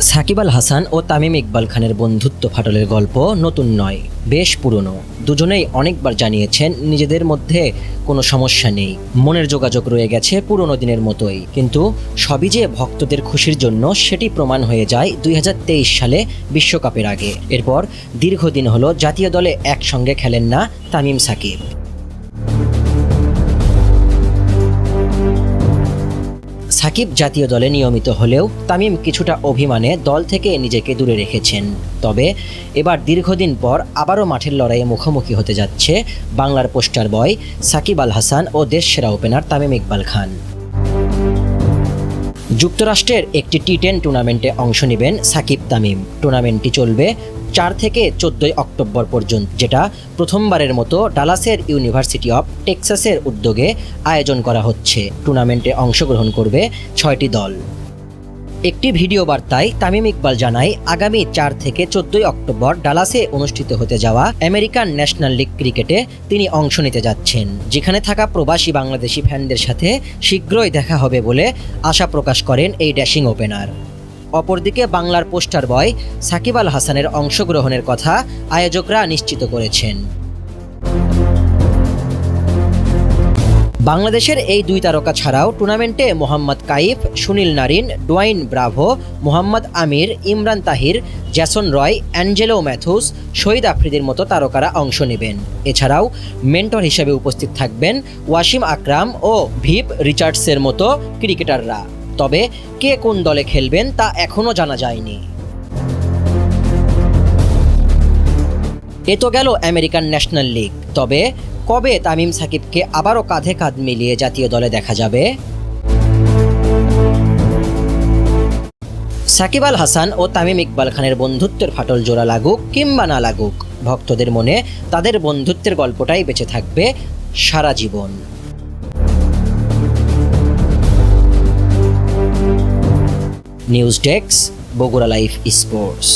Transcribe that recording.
সাকিব আল হাসান ও তামিম ইকবাল খানের বন্ধুত্ব ফাটলের গল্প নতুন নয়, বেশ পুরনো। দুজনেই অনেকবার জানিয়েছেন নিজেদের মধ্যে কোনো সমস্যা নেই। মনের যোগাযোগ রয়ে গেছে পুরনো দিনের মতোই। কিন্তু সবই যে ভক্তদের খুশির জন্য সেটি প্রমাণ হয়ে যায় দুই হাজার তেইশ সালে বিশ্বকাপের আগে। এরপর দীর্ঘদিন হলো জাতীয় দলে একসঙ্গে খেলেন না তামিম সাকিব। সাকিব জাতীয় দলে নিয়মিত হলেও তামিম কিছুটা অভিমানে দল থেকে নিজেকে দূরে রেখেছেন। তবে এবার দীর্ঘদিন পর আবারও মাঠের লড়াইয়ে মুখোমুখি হতে যাচ্ছে বাংলার পোস্টার বয় সাকিব আল হাসান ও দেশ সেরা ওপেনার তামিম ইকবাল খান। যুক্তরাষ্ট্রের একটি টি টেন টুর্নামেন্টে অংশ নেবেন সাকিব তামিম। টুর্নামেন্টটি চলবে চার থেকে চোদ্দই অক্টোবর পর্যন্ত, যেটা প্রথমবারের মতো ডালাসের ইউনিভার্সিটি অফ টেক্সাসের উদ্যোগে আয়োজন করা হচ্ছে। টুর্নামেন্টে অংশগ্রহণ করবে ছয়টি দল। একটি ভিডিও বার্তায় তামিম ইকবাল জানায়, আগামী চার থেকে চোদ্দই অক্টোবর ডালাসে অনুষ্ঠিত হতে যাওয়া আমেরিকান ন্যাশনাল লিগ ক্রিকেটে তিনি অংশ নিতে যাচ্ছেন, যেখানে থাকা প্রবাসী বাংলাদেশি ফ্যানদের সাথে শীঘ্রই দেখা হবে বলে আশা প্রকাশ করেন এই ড্যাশিং ওপেনার। অপরদিকে বাংলার পোস্টার বয় সাকিব আল হাসানের অংশগ্রহণের কথা আয়োজকরা নিশ্চিত করেছেন। বাংলাদেশের এই দুই তারকা ছাড়াও টুর্নামেন্টে Mohammad Kaif, Sunil Narine, Dwayne Bravo, Mohammad Amir, Imran Tahir, Jason Roy, Angelo Mathews, Shahid আফ্রিদির মতো তারকারা অংশ নেবেন। এছাড়াও মেন্টর হিসেবে উপস্থিত থাকবেন ওয়াসিম আকরাম ও ভিপ রিচার্ডসের মতো ক্রিকেটাররা। তবে কে কোন দলে খেলবেন তা এখনও জানা যায়নি। এ তো গেল আমেরিকান ন্যাশনাল লিগ। তবে কবে তামিম সাকিবকে আবারও কাঁধে কাঁধ মিলিয়ে জাতীয় দলে দেখা যাবে? সাকিব আল হাসান ও তামিম ইকবাল খানের বন্ধুত্বের ফাটল জোড়া লাগুক কিংবা না লাগুক, ভক্তদের মনে তাদের বন্ধুত্বের গল্পটাই বেঁচে থাকবে সারা জীবন। News desk Bogura life sports.